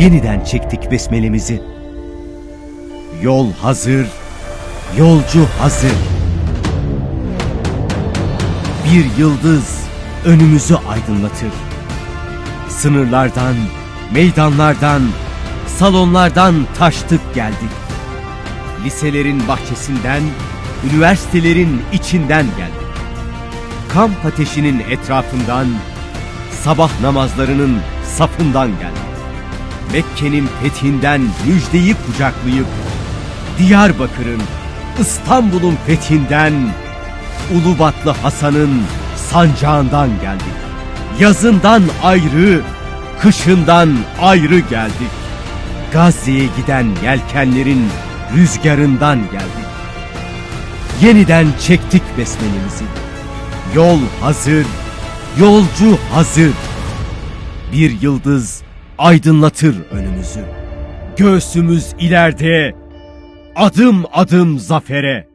yeniden çektik besmelemizi. Yol hazır, yolcu hazır. Bir yıldız önümüzü aydınlatır. Sınırlardan, meydanlardan, salonlardan taştık geldik. Liselerin bahçesinden, üniversitelerin içinden geldik. Kamp ateşinin etrafından, sabah namazlarının safından geldik. Mekke'nin fethinden müjdeyi kucaklayıp, Diyarbakır'ın, İstanbul'un fethinden, Ulubatlı Hasan'ın sancağından geldik. Yazından ayrı, kışından ayrı geldik. Gazze'ye giden yelkenlerin rüzgarından geldik. Yeniden çektik besmelemizi. Yol hazır, yolcu hazır. Bir yıldız aydınlatır önümüzü. Göğsümüz ileride, adım adım zafere.